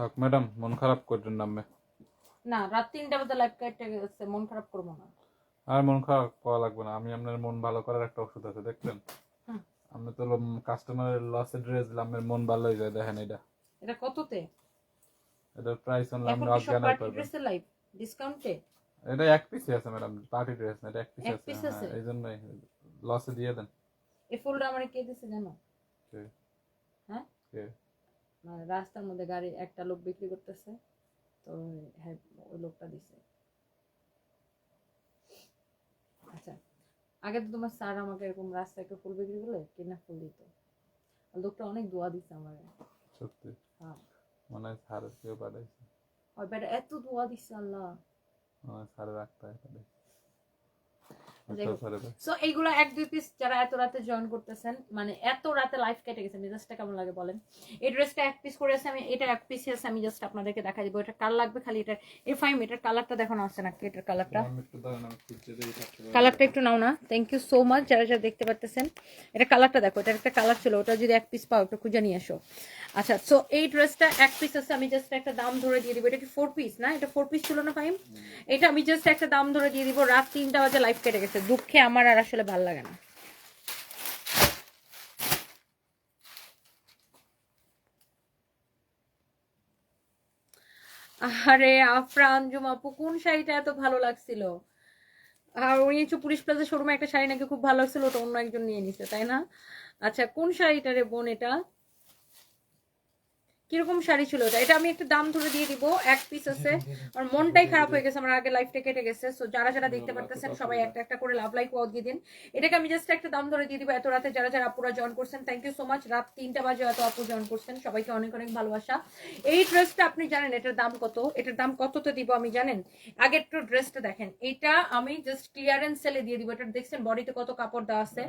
থাক ম্যাডাম মন খারাপ করছেন না আমি না রাত তিনটা বাজে লাইফ কাটতে গেছে মন খারাপ করব না। আর মন খারাপ করা লাগবে না। আমি আপনার মন ভালো করার একটা ওষুধ আছে দেখলেন? আমি তো কাস্টমারের লসে ড্রেস দিলাম আমার মন ভালো হয়ে যায় দেখেন এটা এটা কততে? এটার প্রাইস কি সব অজ্ঞান পার্টি লাইফ ডিসকাউন্টে এটা এক পিসই আছে ম্যাডাম পার্টি ড্রেস না এটা এক পিস আছে? হ্যাঁ, এই জন্যই লসে দিয়ে দেন। এই ফুলটা আমার কে দিছে জানো? কে? হ্যাঁ? কে? মানে রাস্তার মধ্যে গাড়ি একটা লোক বিক্রি করতেছে তো হ্যাঁ ওই লোকটা দিছে। আচ্ছা আগে তো তোমার স্যার আমাকে এরকম রাস্তায় একটু ফুল বিক্রি করলে কিনা ফুল দিত। লোকটা অনেক দোয়া দিছে আমার। সত্যি? হ্যাঁ। মনে হয় স্যারের কেউ পাঠাইছে। ওই বেটা এত দোয়া দিছে আল্লাহ। স্যারের রাখতে পাঠাইছে। সো এইগুলো এক দুই পিস যারা এত রাতে জয়েন করতেছেন মানে এত রাতে লাইফ কেটে গেছে মেজাজটা কেমন লাগে বলেন? এই ড্রেসটা এক পিস করে আছে আমি এটা এক পিস আছে আমি জাস্ট আপনাদেরকে দেখা দিব এটা কার লাগবে খালি ফাইম এটার কালারটা দেখানো আছে নাকি এটার কালারটা। কালারটা একটু নাও না থ্যাংক ইউ সো মাচ যারা যারা দেখতে পারতেছেন এটা কালারটা দেখো একটা কালার ছিল ওটা যদি এক পিস পাও একটু খুঁজে নিয়ে আসো আচ্ছা সো এই ড্রেসটা এক পিস আছে আমি জাস্ট একটা দাম ধরে দিয়ে দিব এটা কি ফোর পিস না? এটা ফোর পিস ছিল না ফাইম এটা আমি জাস্ট একটা দাম ধরে দিয়ে দিব রাত তিনটা বাজে লাইফ কেটে গেছে দুঃখে আমার আর আসলে ভালো লাগে না। আরে আফরা আঞ্জুম আপু, কোন শাড়িটা এত ভালো লাগছিল? আর উনি হচ্ছে পুলিশ প্লাজা শোরুমে একটা শাড়ি নাকি খুব ভালো লাগছিল, ওটা অন্য একজন নিয়ে নিছে, তাই না? আচ্ছা কোন শাড়িটা রে বোন এটা? কীরকম শাড়ি ছিল এটা এটা আমি একটা দাম ধরে দিয়ে দিব এক পিস আছে। আর মনটাই খারাপ হয়ে গেছে আমার আগে লাইফটা কেটে গেছে। সো যারা যারা দেখতে পারতেছেন সবাই একটা একটা করে লাভ লাইক ওয়াও দিয়ে দিন। এটাকে আমি জাস্ট একটা দাম ধরে দিয়ে দিব এত রাতে যারা যারা আপুরা জয়েন করছেন থ্যাংক ইউ সো মাচ রাত তিনটা বাজে এত আপু জয়েন করছেন সবাইকে অনেক অনেক ভালোবাসা। এই ড্রেসটা আপনি জানেন এটার দাম কত? এটার দাম কততে দিব আমি জানেন? আগে একটু ড্রেসটা দেখেন। এটা আমি জাস্ট ক্লিয়ারেন্স সেলে দিয়ে দিব। এটা দেখছেন বডিতে কত কাপড় দেওয়া আছে?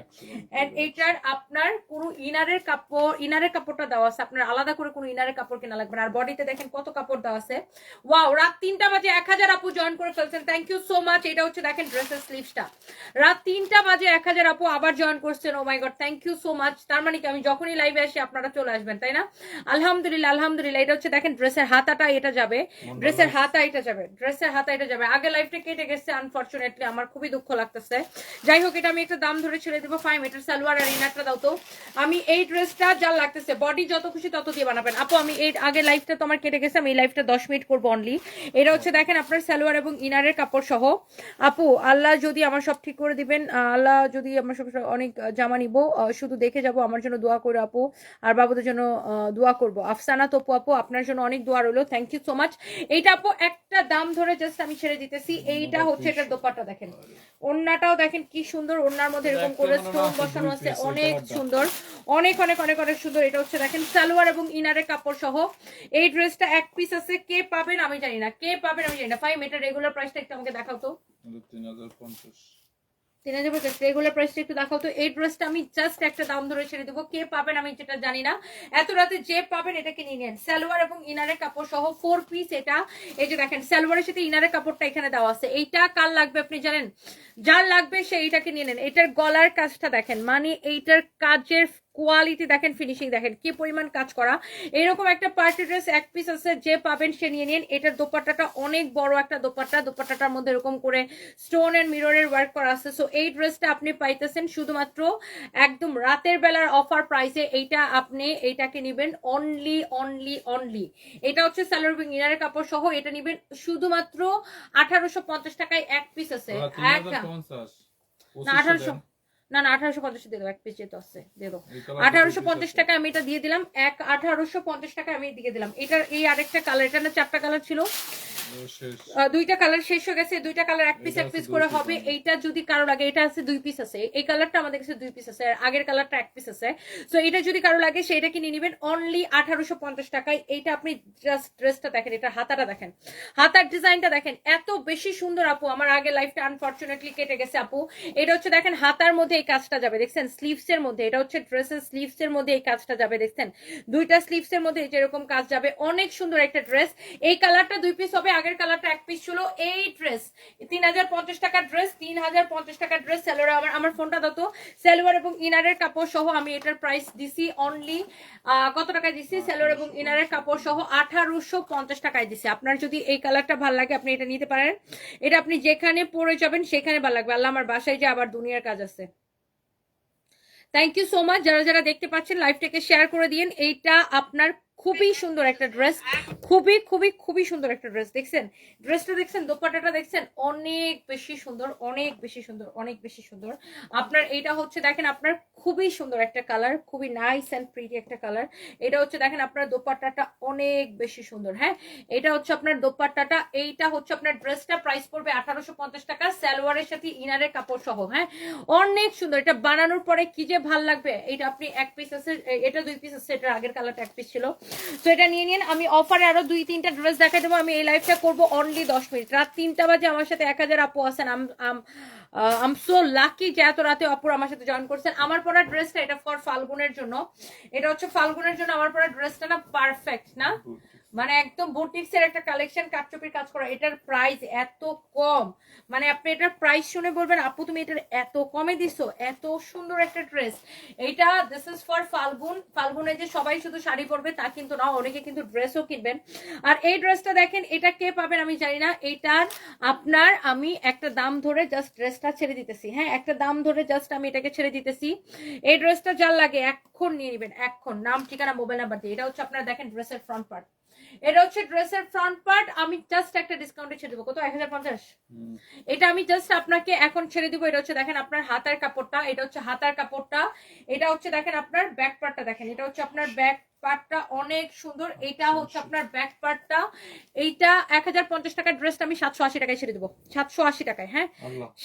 এন্ড এইটার আপনার কোনো ইনারের কাপড় ইনারের কাপড়টা দেওয়া আছে। আপনার আলাদা করে কোনো ইনারের কাপড় কেনা লাগবে না। আর বডিতে দেখেন কত কাপড় দেওয়া আছে। ওয়াও রাত তিনটা বাজে এক হাজার আপু জয়েন করে ফেলছেন। থ্যাংক ইউ সো মাচ এটা হচ্ছে দেখেন ড্রেসের স্লিভসটা রাত তিনটা বাজে এক হাজার আপু আবার জয়েন করছেন। ও my God thank you so much তার মানে কি আমি যখনই লাইভে আসি আপনারা চলে আসবেন তাই না? আলহামদুলিল্লাহ আলহামদুলিল্লাহ। এটা হচ্ছে দেখেন ড্রেসের হাতাটা এটা যাবে। ড্রেসের হাতা এটা যাবে। ড্রেসের হাতা এটা যাবে। আগে লাইফটা কেটে গেছে আনফরচুনেটলি আমার খুবই দুঃখ লাগতেছে। যাই হোক এটা আমি একটা দাম ধরে ছেড়ে দেবো। ফাইভ মিটার সালোয়ার আর ইনারটা দাও তো। আমি এই ড্রেসটা যা লাগতেছে বডি যত খুশি তত দিয়ে বানাবেন। আপু আমি এই আগে লাইফটা তো আমার কেটে গেছে আমি এই লাইফটা দশ মিনিট করব অনলি এটা হচ্ছে দেখেন আপনার সালোয়ার এবং ইনারের কাপড় সহ। আপু আল্লাহ যদি আমার সব ঠিক করে দিবেন আল্লাহ যদি আমার সব অনেক জামা নিব শুধু দেখে যাব আমার জন্য দোয়া করে আপু আর বাবুদের জন্য দোয়া করব। আফসানা তপু আপু আপনার জন্য অনেক দোয়া রইল থ্যাংক ইউ সো মাচ এইটা আপু একটা দাম ধরে জাস্ট আমি ছেড়ে দিতেছি এইটা হচ্ছে এটার দোপাট্টা দেখেন। ওন্নাটাও দেখেন কি সুন্দর ওন্নার মধ্যে এরকম করে স্টোন বসানো আছে অনেক সুন্দর। অনেক অনেক অনেক অনেক সুন্দর এটা হচ্ছে দেখেন সালোয়ার এবং ইনারের কাপড় সহ। এই ড্রেসটা এক পিস আছে। কে পাবেন আমি জানি না। কে পাবেন আমি জানি না। ফাইভ এটা রেগুলার প্রাইসটা একটু আমাকে দেখাও তো। তিন হাজার পঞ্চাশ। তিন হাজার রেগুলার প্রাইসটা একটু দেখাও তো। এই ড্রেসটা আমি জাস্ট একটা দাম ধরে ছেড়ে দেবো। কে পাবেন আমি যেটা জানি না। এত রাতে যে পাবেন এটাকে নিয়ে নেন। সালোয়ার এবং ইনারের কাপড় সহ ফোর পিস এটা। এই যে দেখেন সালোয়ারের সাথে ইনারের কাপড়টা এখানে দেওয়া আছে। এইটা কার লাগবে আপনি জানেন? যার লাগবে সে এইটাকে নিয়ে নেন। এটার গলার কাজটা দেখেন। মানে এইটার কাজের কোয়ালিটি দেখেন ফিনিশিং দেখেন কি পরিমাণ কাজ করা। এরকম একটা পার্টি ড্রেস এক পিস আছে যে পাবেন সে নিয়ে নিন। এটার দোপাট্টাটা অনেক বড় একটা দোপাট্টা। দোপাট্টাটার মধ্যে এরকম করে স্টোন এন্ড মিররের ওয়ার্ক করা আছে। সো এই ড্রেসটা আপনি পাইতেছেন শুধুমাত্র একদম রাতের বেলার অফার প্রাইসে এইটা আপনি এইটাকে নেবেন অনলি অনলি অনলি এটা হচ্ছে স্যালোর উইং ইনারের কাপড় সহ। এটা নেবেন শুধুমাত্র আঠারোশো পঞ্চাশ টাকায় এক পিস আছে। এক না আঠারোশো না না আঠারোশো পঞ্চাশ দিয়ে দেবো এক যেহেতু আছে দিয়ে দেবো। আঠারোশো পঞ্চাশ টাকা আমি এটা দিয়ে দিলাম এক আঠারোশো পঞ্চাশ টাকা আমি দিয়ে দিলাম। এটার এই আরেকটা কালার এটা না চারটা কালার ছিল? দুইটা কালার শেষ হয়ে গেছে দুইটা কালার এক পিস এক পিস করে হবে। হবে। এইটা যদি কারও লাগে এটা আছে দুই পিস আছে। এই কালারটা আমাদের কাছে দুই পিস আছে আর আগের কালারটা এক পিস আছে। সো এটা যদি কারও লাগে সেটা কিনে নেবেন। অনলি আঠারোশো পঞ্চাশ টাকায়। এইটা আপনি জাস্ট ড্রেসটা দেখেন এটা হাতাটা দেখেন। হাতার ডিজাইনটা দেখেন। এত বেশি সুন্দর আপু আমার আগে লাইফটা আনফরচুনেটলি কেটে গেছে আপু। এটা হচ্ছে দেখেন হাতার মধ্যে এই কাজটা যাবে, দেখছেন? স্লিভস এর মধ্যে, এটা হচ্ছে ড্রেসের স্লিভস এর মধ্যে এই কাজটা যাবে, দেখছেন? দুইটা স্লিভস এর মধ্যে যেরকম কাজ যাবে, অনেক সুন্দর একটা ড্রেস এই কালারটা দুই পিস হবে, আগের কালারটা এক পিস ছিল এই ড্রেস তিন হাজার পঞ্চাশ টাকার ড্রেস তিন হাজার পঞ্চাশ টাকার ড্রেস স্যালোয়ার আমার আমার ফোনটা দত স্যালোয়ার এবং ইনারের কাপড় সহ আমি এটার প্রাইস দিছি অনলি কত টাকায় দিছি? স্যালোয়ার এবং ইনারের কাপড় সহ আঠারোশো পঞ্চাশ টাকায় দিছি। আপনার যদি এই কালারটা ভালো লাগে, আপনি এটা নিতে পারেন। এটা আপনি যেখানে পরে যাবেন, সেখানে ভালো লাগবে। আল্লাহ আমার বাসায় যে আবার দুনিয়ার কাজ আছে। থ্যাংক ইউ সো মাচ যারা যারা দেখতে পাচ্ছেন লাইভটাকে শেয়ার করে দিন এইটা আপনার খুবই সুন্দর একটা ড্রেস খুবই খুবই খুবই সুন্দর একটা ড্রেস দেখছেন? ড্রেসটা দেখছেন দোপাটাটা দেখছেন, অনেক বেশি সুন্দর, অনেক বেশি সুন্দর, অনেক বেশি সুন্দর। আপনার, এইটা হচ্ছে, দেখেন, আপনার খুবই সুন্দর একটা কালার খুবই নাইস অ্যান্ড প্রিটি একটা কালার এটা হচ্ছে দেখেন আপনার দোপাট্টাটা অনেক বেশি সুন্দর হ্যাঁ? এটা হচ্ছে আপনার দোপাট্টাটা, এইটা হচ্ছে আপনার ড্রেসটা প্রাইস পড়বে আঠারোশো পঞ্চাশ টাকা, সালোয়ারের সাথে ইনারের কাপড় সহ হ্যাঁ? অনেক সুন্দর, এটা বানানোর পরে কি যে ভালো লাগবে, এটা আপনি এক পিস আছে, এটা দুই পিস আছে, এটার আগের কালারটা এক পিস ছিল। তো এটা নিয়ে নিন, আমি অফারে আরও দুই, তিনটা ড্রেস দেখাই দেবো, আমি এই লাইফটা করব অনলি দশ মিনিট। রাত তিনটা বাজে, আমার সাথে এক হাজার আপু আছেন আম সো লাকি যে এত রাতে অপুর আমার সাথে জয়েন করছেন। আমার পরা ড্রেসটা এটা ফর ফাল্গুনের জন্য। এটা হচ্ছে ফাল্গুনের জন্য আমার পরা ড্রেসটা না পারফেক্ট না? মানে একদম বুটিক্স এর একটা কালেকশন কাটচুপির কাজ করা, এটার প্রাইস এত কম। মানে আপনি এটার প্রাইস শুনে বলবেন, আপু, তুমি এটার এত কমে দিছো, এত সুন্দর একটা ড্রেস এইটা দিস ইজ ফর ফাল্গুন। ফাল্গুনে যে সবাই শুধু শাড়ি পরবে, তা কিন্তু না, অনেকে কিন্তু ড্রেসও কিনবেন। আর এই ড্রেসটা দেখেন, এটা কে পাবেন আমি জানি না। এইটার আপনার আমি একটা দাম ধরে জাস্ট ড্রেসটা ছেড়ে দিতেছি। হ্যাঁ একটা দাম ধরে জাস্ট আমি এটাকে ছেড়ে দিতেছি। এই ড্রেসটা যার লাগে এখন নিয়ে নেবেন এখন নাম, ঠিকানা মোবাইল নাম্বার দিয়ে। এটা হচ্ছে আপনার দেখেন ড্রেসের ফ্রন্ট পার্ট এটা হচ্ছে ড্রেসের ফ্রন্ট পার্ট আমি জাস্ট একটা ডিসকাউন্টে ছেড়ে দেবো। কত? এক হাজার পঞ্চাশ? এটা আমি জাস্ট আপনাকে এখন ছেড়ে দিব। এটা হচ্ছে দেখেন আপনার হাতার কাপড়টা এটা হচ্ছে হাতার কাপড়টা এটা হচ্ছে দেখেন আপনার ব্যাক পার্টটা দেখেন এটা হচ্ছে আপনার ব্যাক পার্টটা অনেক সুন্দর। এটা হচ্ছে আপনার ব্যাক পার্টটা এইটা এক হাজার পঞ্চাশ টাকার ড্রেসটা আমি সাতশো আশি টাকায় ছেড়ে দেবো। সাতশো আশি টাকায় হ্যাঁ?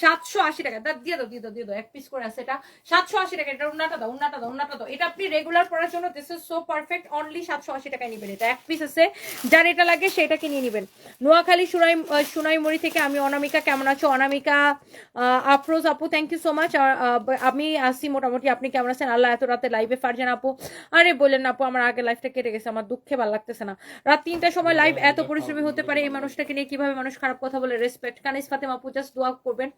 সাতশো আশি টাকা। দা দিয়ে দাও দিয়ে দাও দিয়ে দাও। এক পিস করে আছে এটা। সাতশো আশি টাকা। এটা উন্নাটা দাও উন্নাটা দাও উন্নাটা দাও। এটা আপনি রেগুলার পড়ার জন্য this is so perfect only সাতশো আশি টাকায় নেবেন এটা। এক পিস আছে। যার এটা লাগে সেটাকে নিয়ে নেবেন। নোয়াখালী সুনাই সুনাইমুড়ি থেকে আমি অনামিকা। কেমন আছো? অনামিকা আহ, আফরোজ আপু থ্যাংক ইউ সো মাচ আমি আসি মোটামুটি। আপনি কেমন আছেন? আল্লাহ এত রাতে লাইভে ফারজান আপু। আরে বললেন না আপু আমার আগে লাইফটা কেটে গেছে আমার দুঃখে ভালো লাগতেছে না। রাত তিনটার সময় লাইভ এত পরিশ্রমী হতে পারে এই মানুষটাকে নিয়ে কীভাবে মানুষ খারাপ কথা বলে? রেসপেক্ট কানিস ফাতেমা পূজাস দোয়া করবেন।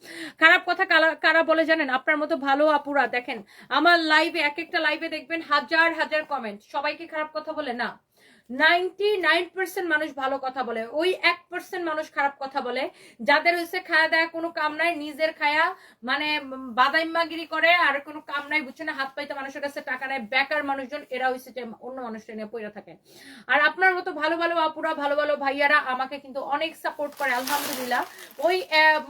খারাপ কথা কারা বলে জানেন? আপনার মতো ভালো আপুরা দেখেন আমার লাইভে এক একটা লাইভে দেখবেন হাজার হাজার কমেন্ট সবাইকে খারাপ কথা বলে না। নাইনটি নাইন পার্সেন্ট মানুষ ভালো কথা বলে, ওই এক পার্সেন্ট মানুষ খারাপ কথা বলে, যাদের হচ্ছে খায়া দেয়া কোনো কাম নাই, নিজের খায়া মানে বাদাইম্মাগিরি করে, আর কোনো কাম নাই, বুঝছে না, হাত পাইতে মানুষের কাছে টাকা নেয় বেকার মানুষজন, এরা হচ্ছে যে অন্য মানুষটা নিয়ে পড়ে থাকে। আর আপনার মতো ভালো ভালো আপুরা, ভালো ভালো ভাইয়ারা আমাকে কিন্তু অনেক সাপোর্ট করে, আলহামদুলিল্লাহ। ওই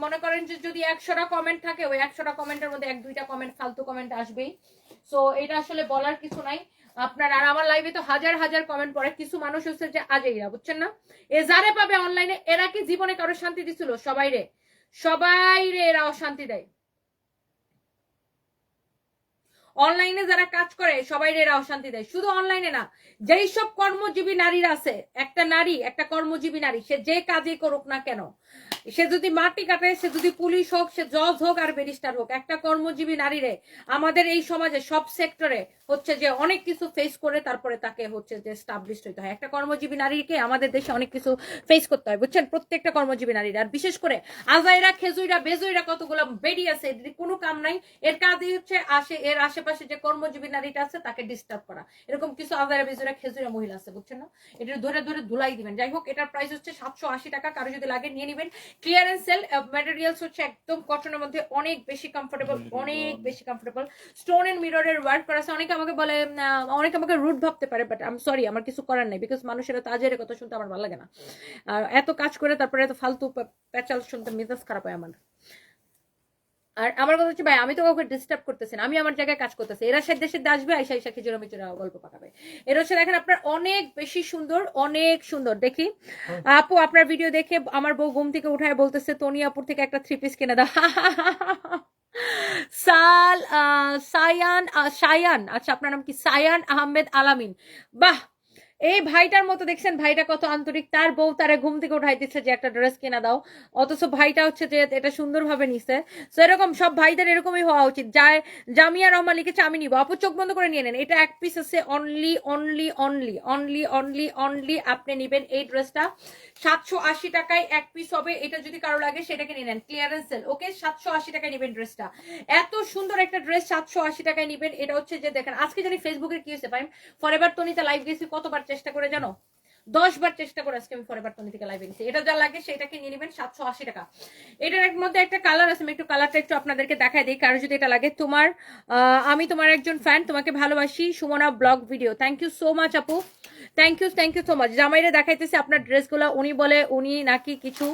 মনে করেন যে যদি একশোটা কমেন্ট থাকে, ওই একশোটা কমেন্টের মধ্যে এক দুইটা কমেন্ট ফালতু কমেন্ট আসবেই। সো এটা আসলে বলার কিছু নাই। আপনার আর আমার লাইভে তো হাজার হাজার কমেন্ট পড়ে। কিছু মানুষ হচ্ছে যে আজেইরা, বুঝছেন না? এ যারে পাবে অনলাইনে এরা কি জীবনে কারও শান্তি দিছিল? সবাই রে। সবাই রে, এরা অশান্তি দেয়। অনলাইনে যারা কাজ করে, সবাই এরা অশান্তি দেয়। শুধু অনলাইনে না, যেই সব কর্মজীবী নারীরা আছে, একটা নারী, একটা কর্মজীবী নারী, সে যে কাজই করুক না কেন সে যদি মাটি কাটে, সে যদি পুলিশ হোক, সে জজ হোক আর ব্যারিস্টার হোক, একটা কর্মজীবী নারীরে আমাদের এই সমাজে, সব সেক্টরে হচ্ছে যে অনেক কিছু ফেস করে তারপরে তাকে হচ্ছে যে স্টাবলিশ হইতে হয়। একটা কর্মজীবী নারীকে আমাদের দেশে অনেক কিছু ফেস করতে হয়, বুঝছেন? প্রত্যেকটা কর্মজীবী নারীরা। আর বিশেষ করে আজাইরা, খেজুইরা, বেজুইরা কতগুলো বেডি আছে, এদের কোনো কাম নাই। এর কাজই হচ্ছে আসে, এর আশেপাশে যে কর্মজীবী নারীটা আছে, তাকে ডিস্টার্ব করা। এরকম কিছু আজাইরা, বেজুইরা, খেজুইরা মহিলা আছে, বুঝছেন না? এটা ধরে ধরে ধুলাই দিবেন। যাই হোক, এটার প্রাইস হচ্ছে সাতশো আশি টাকা। কারও যদি লাগে, নিয়ে নেবেন। ক্লিয়ারেন্স সেল ম্যাটেরিয়ালস হচ্ছে একদম কটনের মধ্যে অনেক বেশি কমফোর্টেবল অনেক বেশি কমফোর্টেবল স্টোন এন্ড মিররের ওয়ার্ক করা আছে। অনেকে আমাকে বলে অনেকে আমাকে রুট ভাবতে পারে বাট আম সরি আমার কিছু করার নেই বিকজ মানুষেরা তাজের কথা শুনতে আমার ভালো লাগে না। এত কাজ করে তারপরে এত ফালতু প্যাচাল শুনতে মেজাজ খারাপ হয় আমার। আর আমার কথা হচ্ছে ভাই আমি তো কাউকে ডিস্টার্ব করতেছি না আমি আমার জায়গায় কাজ করতেছি। এরা সাথে সাথে আসবে আইসা আইসা খিচুড়া মিচুরা গল্প পাকাবে। এর হচ্ছে দেখেন আপনার অনেক বেশি সুন্দর অনেক সুন্দর। দেখি আপু আপনার ভিডিও দেখে আমার বউ ঘুম থেকে উঠায় বলতেছে তনিয়াপুর থেকে একটা থ্রি পিস কিনে দাও। সাল আহ, সায়ান সায়ান আচ্ছা আপনার নাম কি? সায়ান আহমেদ আলামিন। বাহ এই ভাইটার মতো দেখছেন, ভাইটা কত আন্তরিক, তার বউ তারে ঘুম থেকে উঠাই দিচ্ছে যে একটা ড্রেস কিনা দাও। অথচ ভাইটা হচ্ছে যে এটা সুন্দরভাবে নিছে। তো এরকম সব ভাইদের এরকমই হওয়া উচিত। যায় জামিয়া রহমান লিখেছে, আমি নিবো। আপু, চোখ বন্ধ করে নিয়ে নেন। এটা এক পিস আছে only only only only only only আপনি নেবেন এই ড্রেসটা সাতশো আশি টাকায় এক পিস হবে। এটা যদি কারও লাগে, সেটাকে নিয়ে নেন। ক্লিয়ারেন্স সেল ওকে সাতশো আশি টাকায় নেবেন ড্রেসটা এত সুন্দর একটা ড্রেস সাতশো আশি টাকায় নেবেন। এটা হচ্ছে যে দেখেন, আজকে জানি ফেসবুকে কি হয়েছে পাইম ফরএভার তনিতে লাইভ গেছি, কতবার চেষ্টা করে জানো? দশ বার চেষ্টা করে আজকে আমি ফরএভার তনি থেকে লাইভে গেছি এটা যা লাগে সেটাকে নিয়ে নেবেন সাতশো আশি টাকা। এটার মধ্যে একটা কালার আছে, আমি একটু কালারটা একটু আপনাদেরকে দেখাই দিই, কারও যদি এটা লাগে। তোমার আমি তোমার একজন ফ্যান তোমাকে ভালোবাসি। Sumana blog video thank you so much আপু। Thank you thank you so much জামাইরে দেখাইতেছে আপনার ড্রেসগুলো উনি বলে, উনি নাকি কিছু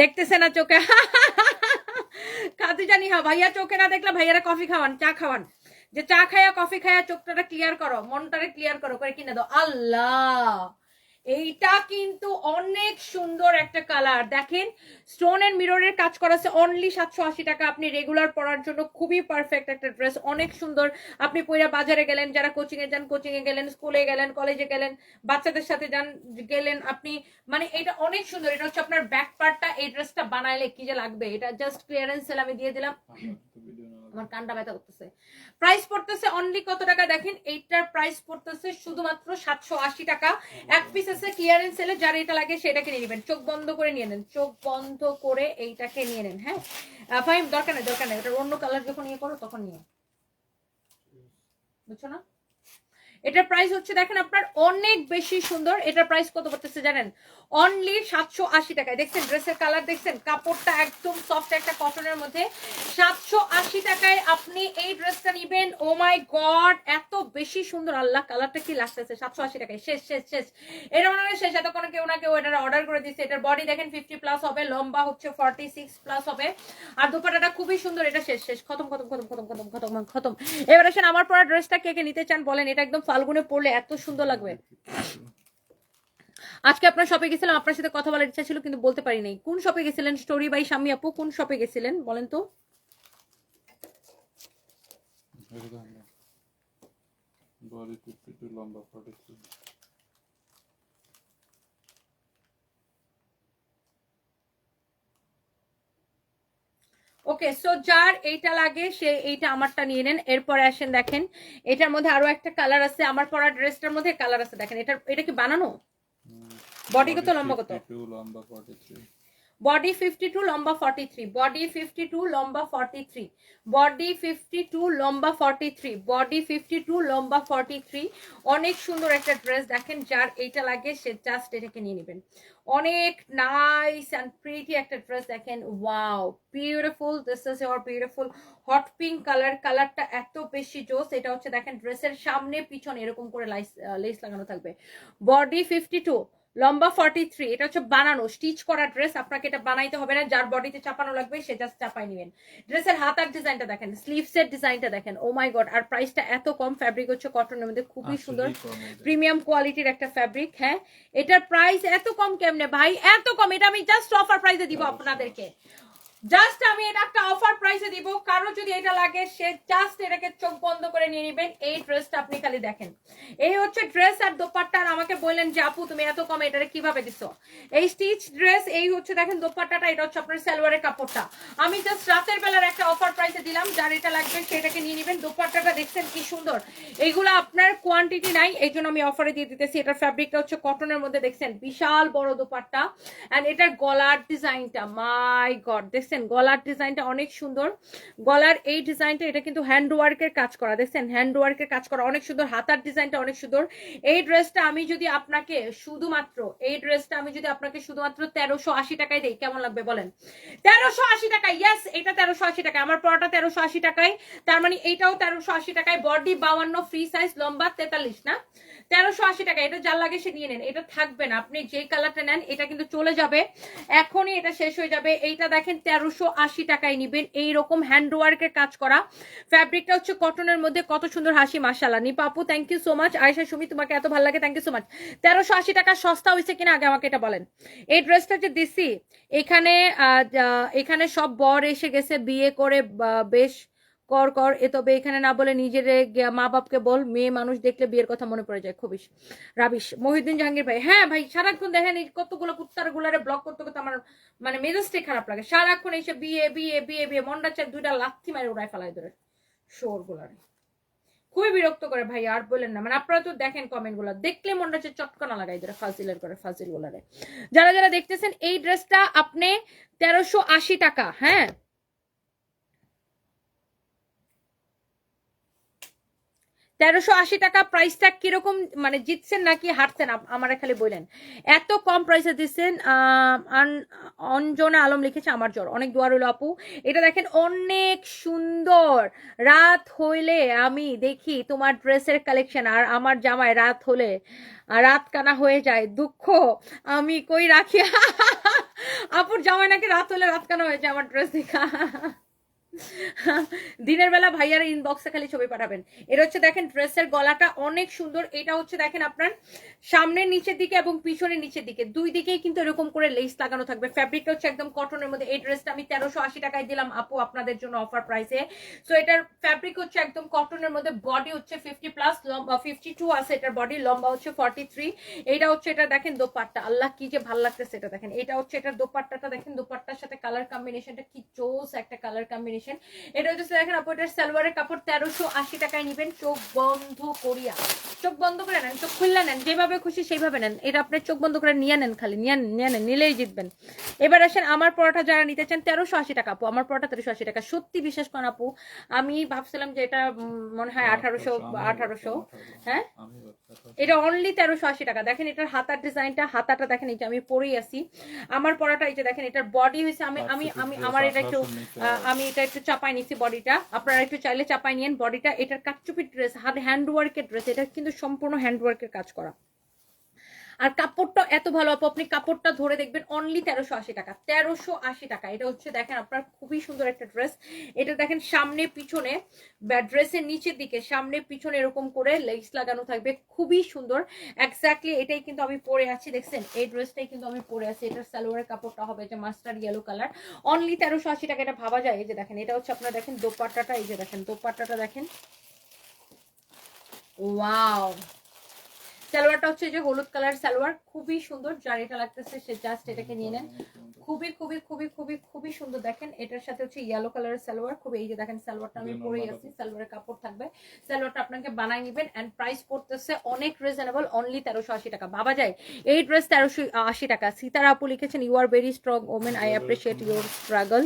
দেখতেছে না চোখে। খাতে জানি হা ভাইয়া চোখে না দেখলে ভাইয়ারা কফি খাওয়ান, চা খাওয়ান। যে চা খায়া, কফি খায়া চোখটা ক্লিয়ার করো, মনটারে ক্লিয়ার করো, করে কিনে দাও। আল্লাহ! এইটা কিন্তু অনেক সুন্দর একটা কালার দেখেন স্টোন এন্ড মিররের কাজ করা আছে অনলি সাতশো আশি টাকা। আপনি রেগুলার পরার জন্য খুবই পারফেক্ট একটা ড্রেস অনেক সুন্দর। আপনি পয়রা বাজারে গেলেন, যারা কোচিং এ যান কোচিং এ গেলেন স্কুলে গেলেন কলেজে গেলেন, বাচ্চাদের সাথে যান, গেলেন আপনি মানে এটা অনেক সুন্দর। এটা হচ্ছে আপনার ব্যাক পার্টটা এই ড্রেসটা বানাইলে কি যে লাগবে? এটা জাস্ট ক্লিয়ারেন্স সেল আমি দিয়ে দিলাম। আমার কানটা ব্যথা করতেছে। প্রাইস পড়তেছে অনলি কত টাকা দেখেন? এইটার প্রাইস পড়তেছে শুধুমাত্র সাতশো আশি টাকা। এক পিস আছে ক্লিয়ারেন্স সেলে যার এটা লাগে সেটাকে নিয়ে নেবেন। চোখ বন্ধ করে নিয়ে নেন। চোখ বন্ধ করে এইটাকে নিয়ে নেন হ্যাঁ? ফাইন দরকার নেই দরকার নেই। অন্য কালার যখন ইয়ে করো তখন নিয়ে বুঝছ না? এটার প্রাইস হচ্ছে দেখেন আপনার অনেক বেশি সুন্দর। এটার প্রাইস কত পড়তেছে জানেন? অনলি সাতশো আশি টাকায়। দেখছেন ড্রেসের কালার দেখছেন, কাপড়টা একদম সফট একটা কটনের মধ্যে। সাতশো আশি টাকায় আপনি এই ড্রেসটা নিবেন। ও মাই গড এত বেশি সুন্দর। আল্লাহ কালারটা কি লাগতেছে সাতশো আশি টাকায়। শেষ শেষ শেষ। এটা মনে হয় শেষ। এতক্ষণে কেউ না কেউ এটা অর্ডার করে দিচ্ছে এটার বডি দেখেন ফিফটি প্লাস হবে, লম্বা হচ্ছে ফর্টি সিক্স প্লাস হবে। আর দুপাটাটা খুবই সুন্দর, এটা শেষ শেষ। খতম খতম খতম খতম খতম খতম খতম এবার আসেন, আমার পরা ড্রেসটা কে কে নিতে চান বলেন। এটা একদম ফাল্গুনে পরলে এত সুন্দর লাগবে। আজকে আপনার শপে গেছিলাম, আপনার সাথে কথা বলার ইচ্ছা ছিল, কিন্তু বলতে পারি নাই। কোন শপে গেছিলেন? স্টোরি বাই স্বামী আপু, কোন শপে গেছিলেন? বলেন তো। ওকে সো যার এইটা লাগে, সে এইটা আমারটা নিয়ে নেন। এরপরে আসেন, দেখেন, এটার মধ্যে আরও একটা কালার আছে। আমার পরা ড্রেসটার মধ্যে কালার আছে, দেখেন এটা এটা কি বানানো? বডি কত লম্বা কত? লম্বা বডি ফিফটি টু লম্বা forty three body fifty two লম্বা forty three body fifty two লম্বা forty three body fifty two লম্বা ফর্টি থ্রি অনেক সুন্দর একটা ড্রেস দেখেন যার এইটা লাগে সে জাস্ট এটাকে নিয়ে নেবেন। অনেক নাইস অ্যান্ড প্রিটি একটা ড্রেস দেখেন। Wow beautiful this is your beautiful hot pink colour কালারটা এত বেশি জোস এটা হচ্ছে দেখেন ড্রেসের সামনে পিছনে এরকম করে লাইস লেস লাগানো থাকবে। বডি ফিফটি টু লম্বা ফর্টি থ্রি এটা হচ্ছে বানানো স্টিচ করা ড্রেস আপনাকে এটা বানাইতে হবে না যার বডিতে চাপানো লাগবে সে জাস্ট চাপাই নেবেন। ড্রেসের হাতার ডিজাইনটা দেখেন স্লিভসের ডিজাইনটা দেখেন ও মাই গড আর প্রাইসটা এত কম ফ্যাব্রিক হচ্ছে কটনের মধ্যে খুবই সুন্দর প্রিমিয়াম কোয়ালিটির একটা ফ্যাব্রিক হ্যাঁ? এটার প্রাইস এত কম কেমনে ভাই? এত কম এটা আমি জাস্ট অফার প্রাইসে দিব আপনাদেরকে। জাস্ট আমি এটা একটা অফার প্রাইসে দিব। কারও যদি এটা লাগে, সে জাস্ট এটাকে চোখ বন্ধ করে নিয়ে নেবেন। এই ড্রেসটা আপনি খালি দেখেন। এই হচ্ছে ড্রেস আর দোপাট্টা। আর আমাকে বললেন যে, আপু, তুমি এত কম এটারে কীভাবে দিছো? এই স্টিচ ড্রেস, এই হচ্ছে দেখেন দোপাট্টাটা, এটা হচ্ছে আপনার সালোয়ারের কাপড়টা। আমি জাস্ট রাতের বেলার একটা অফার প্রাইসে দিলাম। যার এটা লাগবে, সেটাকে নিয়ে নেবেন। দোপাট্টাটা দেখছেন কি সুন্দর। এইগুলো আপনার কোয়ান্টিটি নাই, এই জন্য আমি অফারে দিয়ে দিতেছি। এটার ফ্যাব্রিকটা হচ্ছে কটনের মধ্যে দেখছেন। বিশাল বড় দোপাট্টা। অ্যান্ড এটার গলার ডিজাইনটা মাই গড দেখছেন গলার ডিজাইনটা অনেক সুন্দর। গলার এই ডিজাইনটা, এটা কিন্তু হ্যান্ড ওয়ার্কের কাজ করা। দেখছেন হ্যান্ড ওয়ার্কের কাজ করা, অনেক সুন্দর। হাতার ডিজাইনটা অনেক সুন্দর। এই ড্রেসটা আমি যদি আপনাকে শুধুমাত্র, এই ড্রেসটা আমি যদি আপনাকে শুধুমাত্র তেরোশো আশি টাকায় দেই, কেমন লাগবে বলেন? তেরোশো আশি টাকা ইয়েস এটা তেরোশো আশি টাকা আমার পড়াটা তেরোশো আশি টাকায়, তার মানে এইটাও তেরোশো আশি টাকায়। বডি বাউান্ন ফ্রি সাইজ লম্বা তেতাল্লিশ, না? তেরোশো আশি টাকা, এটা যার লাগে সে নিয়ে নেন। এটা থাকবে না, আপনি যে কালারটা নেন, এটা কিন্তু চলে যাবে। এখনই এটা শেষ হয়ে যাবে। এইটা দেখেন, তেরোশো আশি টাকায় নিবেন। এইরকম হ্যান্ড ওয়ার্কের কাজ করা। ফ্যাব্রিকটা হচ্ছে কটনের মধ্যে কত সুন্দর হাসি মাসালা নিপা আপু thank you so much Ayesha Sumi তোমাকে এত ভালো লাগে থ্যাংক ইউ সো মাচ তেরোশো আশি টাকা সস্তা হয়েছে কিনা আগে আমাকে এটা বলেন। এই ড্রেসটা যে দিছি, এখানে এখানে সব বর এসে গেছে, বিয়ে করে বেশ কর কর, এ তবে এখানে না বলে নিজের মা বাপকে বল, মেয়ে মানুষ দেখলে বিয়ের কথা মনে পড়ে যায়, খুবই। রাবিশ, মহিউদ্দিন জাহাঙ্গীর ভাই হ্যাঁ ভাই, সারাক্ষণ দেখেন এই কতগুলো কুত্তার গুলারে ব্লক করতে করতে আমার মানে মেজাজটাই খারাপ লাগে। সারাক্ষণ এসে বিয়ে বিয়ে বিয়ে বিয়ে মন্ডা চার দুইটা লাথি মারে উড়ায় ফেলায় ধরে, শোর গুলারে। খুবই বিরক্ত করে ভাই, আর বলেন না মানে আপনারা তো দেখেন কমেন্টগুলো, দেখলে মনটা হচ্ছে চটকনা লাগাই ধরে ফাজিলের করে, ফাজিল গুলারে। যারা যারা দেখতেছেন, এই ড্রেসটা আপনি তেরোশো আশি টাকা হ্যাঁ? তেরোশো আশি টাকা প্রাইসটা কীরকম মানে জিতছেন নাকি হারছেন? আমারে খালি বললেন এত কম প্রাইসে দিচ্ছেন অঞ্জনা আলম লিখেছে, আমার জ্বর। অনেক দোয়ার হলো আপু। এটা দেখেন, অনেক সুন্দর। রাত হইলে আমি দেখি তোমার ড্রেসের কালেকশন আর আমার জামায় রাত হলে রাত কানা হয়ে যায়, দুঃখ আমি কই রাখি? আপুর জামাই নাকি রাত হলে রাত কানা হয়ে যায় আমার ড্রেস দেখা। দিনের বেলা ভাইয়ার ইনবক্সে খালি ছবি পাঠাবেন। এটা হচ্ছে দেখেন ড্রেসের গলাটা অনেক সুন্দর। এটা হচ্ছে দেখেন আপনার সামনের নিচের দিকে এবং পিছনের নিচের দিকে। দুই দিকেই কিন্তু এরকম করে লেস লাগানো থাকবে। ফ্যাব্রিকটা হচ্ছে একদম কটনের মধ্যে। এই ড্রেসটা আমি তেরোশো আশি টাকায় দিলাম আপু আপনাদের জন্য অফার প্রাইসে সো এটার ফ্যাব্রিক হচ্ছে একদম কটনের মধ্যে। বডি হচ্ছে ফিফটি প্লাস লম্বা ফিফটি টু আছে এটার বডি লম্বা হচ্ছে ফর্টি থ্রি এইটা হচ্ছে এটা দেখেন দোপাট্টা। আল্লাহ, কি যে ভালো লাগতেছে এটা দেখেন। এটা হচ্ছে এটার দোপাট্টাটা দেখেন। দোপাট্টার সাথে কালার কম্বিনেশনটা কি চোস একটা কালার কম্বিনেশন এটা হচ্ছে দেখেন আপু এটার সালোয়ারের কাপড় তেরোশো আশি টাকায় নিবেন। চোখ বন্ধ করিয়া। চোখ বন্ধ করে নেন চোখ খুললে নেন যেভাবে খুশি সেইভাবে নেন। এটা আপনার চোখ বন্ধ করে নিয়ে নেন খালি নিয়ে নেন নিয়ে নেন নিলেই জিতবেন। এবার আসেন আমার পরোটা যারা নিতে চান তেরোশো আশি টাকা আপু আমার পরোটা তেরোশো আশি টাকা। সত্যি বিশ্বাস করেন আপু আমি ভাবছিলাম যে এটা মনে হয় আঠারোশো আঠারোশো হ্যাঁ? এটা অনলি তেরোশো আশি টাকা। দেখেন এটার হাতার ডিজাইনটা হাতাটা দেখেন এই যে আমি পরেই আছি। আমার পরাটা এই যে দেখেন এটার বডি হয়েছে আমি আমি আমি আমার এটা একটু আমি এটা একটু চাপাই নিচ্ছি বডিটা। আপনারা একটু চাইলে চাপাই নিয়েন বডিটা। এটার কাটচুপি ড্রেস হাতে হ্যান্ড ওয়ার্কের ড্রেস এটা কিন্তু সম্পূর্ণ হ্যান্ড ওয়ার্কের কাজ করা। আর কাপড়টা এত ভালো, আপু, আপনি কাপড়টা ধরে দেখবেন অনলি তেরোশো আশি টাকা, তেরোশো আশি টাকা। এটা হচ্ছে দেখেন আপনার খুবই সুন্দর একটা ড্রেস এটা দেখেন সামনে পিছনে ড্রেসের নিচের দিকে, সামনে পিছনে এরকম করে লেগস লাগানো থাকবে, খুবই সুন্দর। এক্স্যাক্টলি এটাই কিন্তু আমি পরে আছি, দেখছেন? এই ড্রেসটাই কিন্তু আমি পরে আছি, এটার সালোয়ারের কাপড়টা হবে যে মাস্টার ইয়েলো কালার অনলি তেরোশো আশি টাকা, এটা ভাবা যায়, এই যে দেখেন, এটা হচ্ছে আপনার দেখেন দোপাট্টাটা, এই যে দেখেন, দোপাট্টাটা দেখেন। ওয়াও সালোয়ারটা হচ্ছে যে হলুদ কালার সালোয়ার খুবই সুন্দর। যার এটা লাগতেছে সে জাস্ট এটাকে নিয়ে নেন। খুবই খুবই খুবই খুবই খুবই সুন্দর দেখেন। এটার সাথে হচ্ছে ইয়েলো কালারের সালোয়ার। খুবই এই যে দেখেন সালোয়ারটা আমি পরেই আছি সালোয়ারের কাপড় থাকবে। সালোয়ারটা আপনাকে বানাই নেবেন এন্ড প্রাইস পড়তেছে অনেক রিজনেবল অনলি তেরোশো আশি টাকা। ভাবা যায় এই ড্রেস তেরোশো আশি টাকা। সীতার আপু লিখেছেন you are very strong women I appreciate your struggle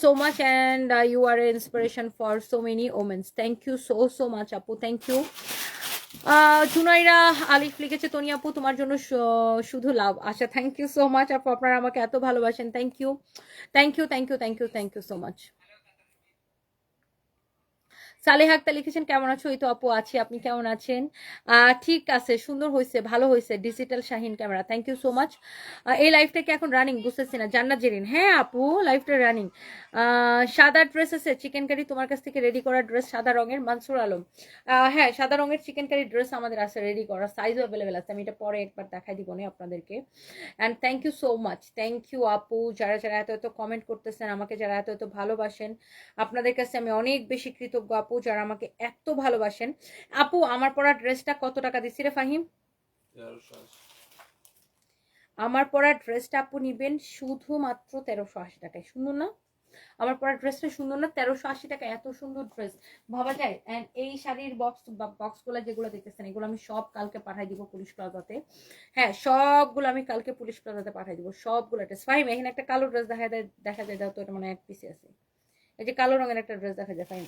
so much and you are inspiration for so many womens thank you so so much আপু থ্যাংক ইউ জুনাইরা, আলিফ লিখেছে, তনি আপু, তোমার জন্য শুধু লাভ আচ্ছা থ্যাংক ইউ সো মাচ আপু, আপনারা আমাকে এত ভালোবাসেন। Thank you thank you thank you thank you thank you so much Saleh Akter লিখেছেন, কেমন আছো? এই তো আপু আছি, আপনি কেমন আছেন? ঠিক আছে, সুন্দর হয়েছে ভালো হয়েছে digital Shahin camera thank you so much এই লাইফটা কি এখন রানিং বুঝতেছি না, জান্নাত জেরিন। হ্যাঁ আপু লাইফটা রানিং সাদা ড্রেস আছে চিকেন কারি তোমার কাছ থেকে রেডি করা ড্রেস সাদা রঙের, মানসুর আলম। হ্যাঁ সাদা রঙের চিকেন কারি ড্রেস আমাদের আছে রেডি করা সাইজও অ্যাভেলেবেল আছে, আমি এটা পরে একবার দেখাই দিব না আপনাদেরকে। And thank you so much thank you আপু, যারা যারা এত এত কমেন্ট করতেছেন, আমাকে যারা এত এত ভালোবাসেন, আপনাদের কাছে আমি অনেক বেশি কৃতজ্ঞ আপু। যারা আমাকে এত ভালোবাসেন আপু আমার পরা ড্রেসটা কত টাকা দিচ্ছি রে ফাহিম? আমার পরা ড্রেসটা আপু নিবেন শুধুমাত্র তেরোশো আশি টাকায়। সুন্দর না? আমার পরা ড্রেসটা সুন্দর না? তেরোশো আশি টাকা এত সুন্দর ড্রেস। ভাবা যায়? অ্যান্ড এই শাড়ির বক্স বক্সগুলো যেগুলো দেখতেছেন এগুলো আমি সব কালকে পাঠাই দিব পুলিশ প্লাজাতে। হ্যাঁ সবগুলো আমি কালকে পুলিশ প্লাজাতে পাঠাই দিব। সবগুলো ড্রেস ফাইম এখানে একটা কালো ড্রেস দেখা যায় দেখা যায় দাও তো এটা মানে এক পিসে আছে। এই যে কালো রঙের একটা ড্রেস দেখা যায় ফাইম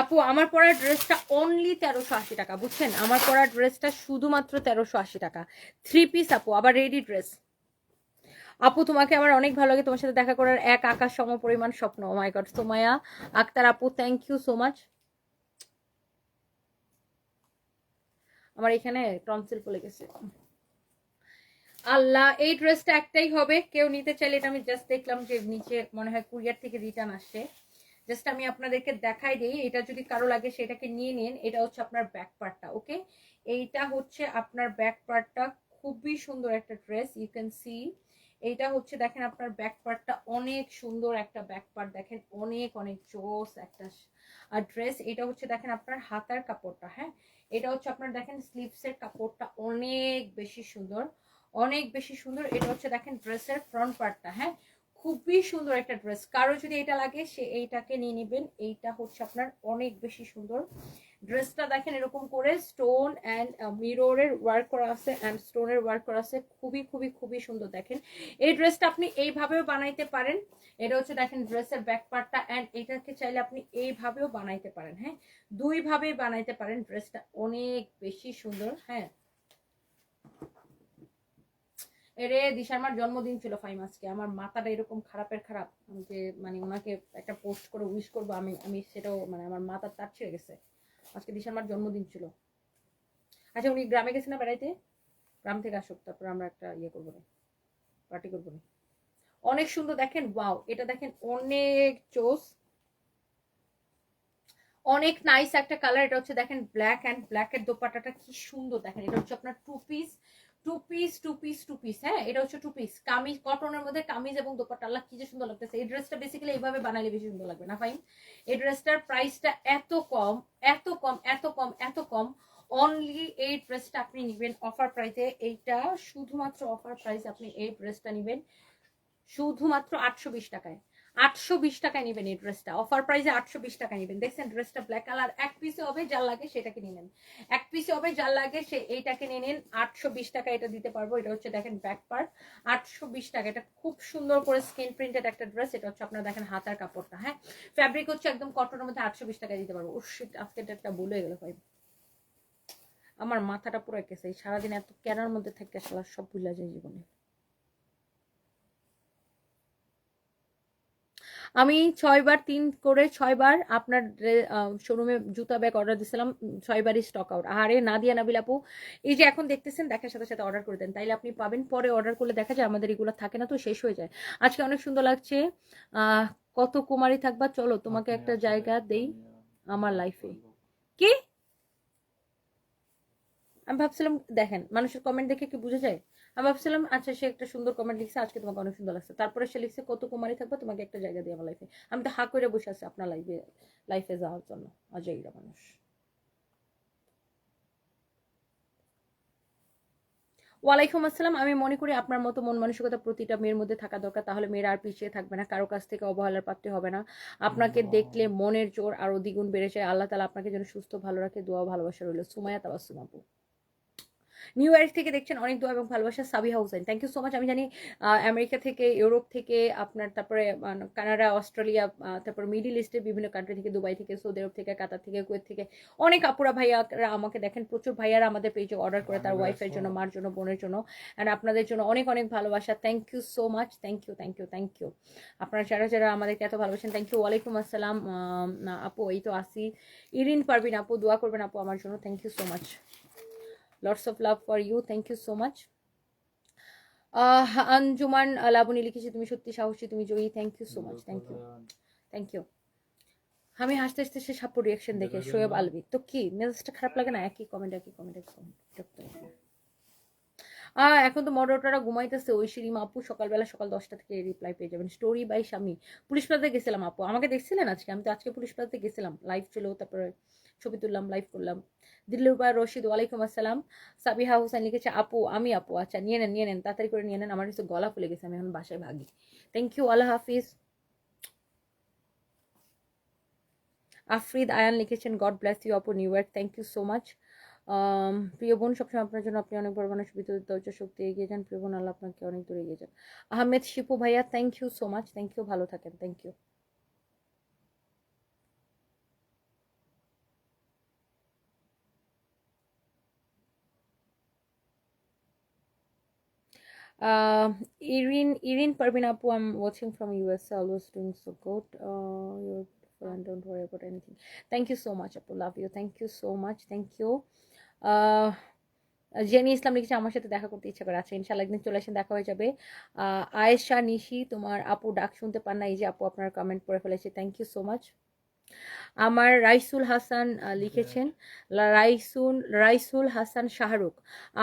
আপু, আমার পরা ড্রেসটা অনলি তেরোশো আশি টাকা, বুঝছেন? আমার পরা ড্রেসটা শুধুমাত্র তেরোশো আশি টাকা। থ্রি পিস আপু, আবার রেডি ড্রেস আপু, তোমাকে আমার অনেক ভালো লাগে তোমার সাথে দেখা করার এক আকাশ সম পরিমাণ স্বপ্ন। মাই গড সোমায়া, আক্তার আপু থ্যাংক ইউ সো মাচ আমার এখানে টনসিল পড়ে গেছে। আল্লাহ, এই ড্রেসটা একটাই হবে। কেউ নিতে চাইলে এটা আমি জাস্ট দেখলাম যে নিচে মনে হয় কুরিয়ার থেকে রিটার্ন আসছে। জাস্ট আমি আপনাদেরকে দেখাই দিই, এটা যদি কারও লাগে সেটাকে নিয়ে নিন। এটা হচ্ছে আপনার ব্যাক পার্টটা ওকে এইটা হচ্ছে আপনার ব্যাক পার্টটা খুবই সুন্দর একটা ড্রেস ইউ ক্যান সি এইটা হচ্ছে, দেখেন আপনার ব্যাক পার্টটা অনেক সুন্দর একটা ব্যাক পার্ট দেখেন অনেক অনেক জোস একটা আর ড্রেস এটা হচ্ছে, দেখেন আপনার হাতার কাপড়টা হ্যাঁ? এটা হচ্ছে আপনার, দেখেন স্লিভসের কাপড়টা অনেক বেশি সুন্দর। অনেক বেশি সুন্দর। এটা হচ্ছে দেখেন ড্রেসের ফ্রন্ট পার্টটা হ্যাঁ? খুবই সুন্দর একটা ড্রেস কারও যদি এটা লাগে, সে এইটাকে নিয়ে নেবেন। এইটা হচ্ছে আপনার অনেক বেশি সুন্দর। ড্রেসটা দেখেন এরকম করে স্টোন অ্যান্ড মিররের ওয়ার্ক করা আছে অ্যান্ড স্টোনের ওয়ার্ক করা আছে। খুবই খুবই খুবই সুন্দর দেখেন। এই ড্রেসটা আপনি এইভাবেও বানাইতে পারেন। এটা হচ্ছে দেখেন ড্রেসের ব্যাক পার্টটা অ্যান্ড এটাকে চাইলে আপনি এইভাবেও বানাইতে পারেন হ্যাঁ? দুইভাবেই বানাইতে পারেন ড্রেসটা অনেক বেশি সুন্দর হ্যাঁ? এরে দিশারমার জন্মদিন ছিল ফাইভ আজকে। আমার মাথাটা এরকম খারাপের খারাপ যে মানে ওনাকে একটা পোস্ট করে উইশ করব আমি আমি সেটাও মানে আমার মাথার তার ছেড়ে গেছে। আজকে দিশারমার জন্মদিন ছিল। আচ্ছা উনি গ্রামে গেছে না বেড়াইতে? গ্রাম থেকে আসুক, তারপর আমরা একটা ইয়ে করব না পার্টি করব না অনেক সুন্দর, দেখেন ওয়াও এটা দেখেন, অনেক চোস। অনেক নাইস একটা কালার এটা হচ্ছে, দেখেন ব্ল্যাক অ্যান্ড ব্ল্যাক এর কি সুন্দর, দেখেন, এটা হচ্ছে আপনার two piece two piece two piece two piece হ্যাঁ? এটা হচ্ছে টু পিস কামিজ, কটনের মধ্যে কামিজ এবং দোপাট্টা। আল্লাহ, কি যে সুন্দর লাগতেছে। এই ড্রেসটা বেসিক্যালি এইভাবে বানাইলে বেশি সুন্দর লাগবে না ফাইন এই ড্রেসটার প্রাইসটা এত কম এত কম এত কম এত কম। অনলি এই ড্রেসটা আপনি নেবেন অফার প্রাইসে এইটা শুধুমাত্র অফার প্রাইস আপনি এই ড্রেসটা নেবেন শুধুমাত্র আটশো বিশ টাকায়। আটশো বিশ টাকায় নেবেন এই ড্রেসটা অফার প্রাইসে আটশো বিশ টাকায় নেবেন। দেখছেন ড্রেসটা ব্ল্যাক কালার এক পিসে হবে যার লাগে সেটাকে নিয়ে নেন। এক পিসে হবে যার লাগে সে এইটাকে নিয়ে নিন। আটশো বিশ টাকা এটা দিতে পারব। এটা হচ্ছে দেখেন ব্যাক পার্ট আটশো বিশ টাকা। এটা খুব সুন্দর করে স্কিন প্রিন্টেড একটা ড্রেস এটা হচ্ছে আপনার দেখেন হাতার কাপড়টা হ্যাঁ? ফ্যাব্রিক হচ্ছে একদম কটনের মধ্যে আটশো বিশ টাকায় দিতে পারব। ও shit, আজকে একটা ভুল গেল ভাই। আমার মাথাটা পুরো গেছে। সারাদিন এত কেনার মধ্যে থেকে আসলে সব ভুলে যায় জীবনে। আমি ছয়বার, তিন করে ছয়বার আপনার শোরুমে জুতা ব্যাগ অর্ডার দিয়েছিলাম ছয়বারই স্টক আউট আরে নাদিয়া, নাবিল আপু, এই যে এখন দেখতেছেন, দেখার সাথে সাথে অর্ডার করে দেন। তাইলে আপনি পাবেন, পরে অর্ডার করলে দেখা যায় আমাদের এগুলো থাকে না, তো শেষ হয়ে যায়। আজকে অনেক সুন্দর লাগছে। কত কুমারী থাকবা, চলো তোমাকে একটা জায়গা দেই আমার লাইফে কি? আমি ভাবছিলাম, দেখেন, মানুষের কমেন্ট দেখে কি বুঝে যায়? আমি ভাবছিলাম আচ্ছা সে একটা সুন্দর কমেন্ট লিখছে আজকে তোমাকে অনেক সুন্দর লাগছে। তারপরে সে লিখছে কত কুমারী থাকবে তোমাকে একটা জায়গা দিয়ে আমার লাইফে আমি তো হা করে বসে আছি আপনার লাইফে লাইফে যাওয়ার জন্য অজয়রা মানুষ। ওয়ালাইকুম আসসালাম আমি মনে করি আপনার মতো মন মানসিকতা প্রতিটা মেয়ের মধ্যে থাকা দরকার তাহলে মেয়েরা আর পিছিয়ে থাকবে না কারও কাছ থেকে অবহেলার পাত্রে হবে না। আপনাকে দেখলে মনের জোর আরও দ্বিগুণ বেড়ে যায়। আল্লাহ তালা আপনাকে যেন সুস্থ ভালো রাখে দোয়া ভালোবাসা রইল। সুমায়া তাবাসুম আপু। নিউ ইয়র্ক থেকে দেখছেন অনেক দোয়া এবং ভালোবাসা Sabiha Hossain. Thank you so much আমি জানি আমেরিকা থেকে, ইউরোপ থেকে, আপনার, তারপরে কানাডা, অস্ট্রেলিয়া তারপর মিডিল ইস্টের বিভিন্ন কান্ট্রি থেকে, দুবাই থেকে, সৌদি আরব থেকে, কাতার থেকে, কুয়েত থেকে, অনেক আপুরা ভাইয়ারা আমাকে দেখেন। প্রচুর ভাইয়ারা আমাদের পেজে অর্ডার করে তার ওয়াইফের জন্য, মার জন্য, বোনের জন্য। অ্যান্ড আপনাদের জন্য অনেক অনেক ভালোবাসা। Thank you so much thank you thank you thank you আপনারা যারা যারা আমাদেরকে এত ভালোবাসেন থ্যাংক ইউ ওয়ালাইকুম আসসালাম। আপু, এই তো আসি। ইরিন পারবিন আপু, দোয়া করবেন আপু আমার জন্য। Thank you so much lots of love for you thank you so much Anjuman Laboni লিখেছি তুমি সত্যি সাহসী তুমি জয়ী। Thank you so much thank you thank you আমি হাসতে হাসতে সে সাপুর রিয়াকশন দেখে শোয়েব আলবি তো কি? মেজাজটা খারাপ লাগে না? একই কমেন্ট একই কমেন্ট একই কমেন্ট এখন তো মডারেটররা ঘুমাইতেছে, ওই শিরিমা আপু সকালবেলা সকাল দশটা থেকে রিপ্লাই পেয়ে যাবেন। স্টোরি বাই স্বামী পুলিশ প্লাজাতে গেছিলাম আপু। আমাকে দেখছিলেন আজকে? আমি তো আজকে পুলিশ প্লাজাতে গেছিলাম। লাইভ ছিল, তারপরে ছবি তুললাম লাইভ করলাম। দিল্লির উপায় রশিদ, ওয়ালাইকুম আসসালাম। সাবিহা হোসেন লিখেছে, আপু, আমি আপু আচ্ছা নিয়ে নেন নিয়ে নেন, তাড়াতাড়ি করে নিয়ে নেন। আমার কিছু গলা ফুলে গেছে, আমি এখন বাসায় ভাগি। থ্যাংক ইউ আল্লাহ হাফিজ। আফরিদ আয়ান লিখেছেন গড ব্লেস ইউ আপু New York thank you so much প্রিয় বোন, সবসময় আপনার জন্য আপনি অনেক বড় মানুষ ভিতরে দরজা শক্তি এগিয়ে যান। প্রিয় আল্লাহ আপনাকে অনেক দূরে এগিয়ে যান আহমেদ, শিপু ভাইয়া thank you so much thank you ভালো থাকেন থ্যাংক ইউ ইরিন ইরিন পারবিন আপু am watching from USA always doing so good your don't worry about anything thank you so much আপু love you thank you so much thank you Jeni Islam লিখেছে, আমার সাথে দেখা করতে ইচ্ছা করে আছে। ইনশাল্লাহ একদিন চলে আসেন, দেখা হয়ে যাবে। আয়েশা নিশি, তোমার আপু ডাক শুনতে পান না। এই যে আপু, আপনার কমেন্ট পড়ে ফেলেছে। থ্যাংক ইউ সো মাচ আমার রাইসুল হাসান লিখেছেন রাইসুল রাইসুল হাসান শাহরুখ।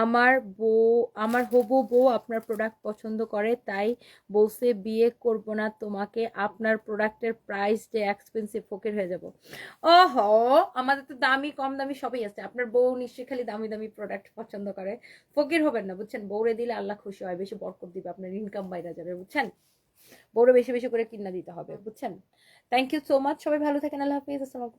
আমার বউ, আমার হবু বউ আপনার প্রোডাক্ট পছন্দ করে, তাই বলছে, বিয়ে করব না তোমাকে, আপনার প্রোডাক্টের প্রাইস যে এক্সপেন্সিভ ফকির হয়ে যাব। ওহ, আমাদের তো দামি, কম দামি সবই আছে। আপনার বউ নিশ্চয়ই খালি দামি দামি প্রোডাক্ট পছন্দ করে। ফকির হবেন না, বুঝছেন? বউরে দিলে আল্লাহ খুশি হয়, বেশি বরকত দিবে, আপনার ইনকাম বাইরে যাবে, বুঝছেন? বউরে বেশি বেশি করে কিনা দিতে হবে বুঝছেন? থ্যাংক ইউ সো মাচ সবাই ভালো থাকেন আল্লাহ হাফিজ আসসালাম